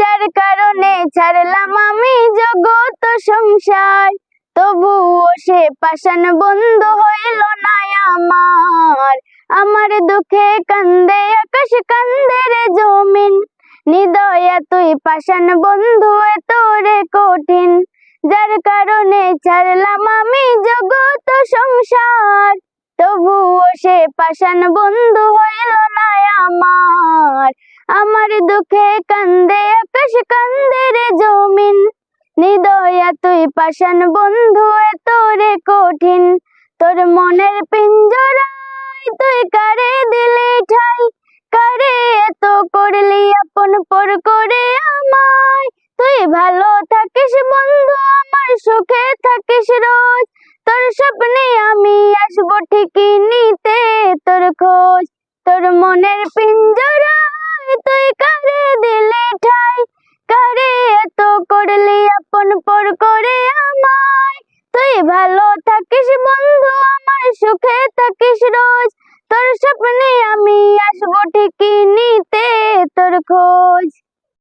যার কারণে ছাড়লাম আমি জগত সংসার। তবুও সে পাষাণ বন্ধু হইল না আমার। আমার দুঃখে কান্দে, আকাশ কান্দে রে জমিন। নিদয়া তুই পাষাণ বন্ধু, এত রে কঠিন। যার কারণে ছাড়লাম আমি জগত সংসার। তবুও সে পাষাণ বন্ধু হইল আমার দুঃখে কান্দে, আকাশ কান্দে রে জমিন। নিদয়া তুই পাষাণ বন্ধু, এত রে কঠিন। তোর মনের পিঞ্জরায় তুই কারে দিলি ঠাই? কারে এত করলি আপন পর করে আমায়? তুই ভালো থাকিস বন্ধু, আমার সুখে থাকিস রোজ। তোর স্বপ্নে আমি আসব ঠিকই নিতে তোর খোঁজ। তোর মনের পিঞ্জরায় তুই ভালো থাকিস বন্ধু, আমার সুখে থাকিস রোজ। তোর স্বপ্নে আমি আসব ঠিকই নিতে তোর খোঁজ।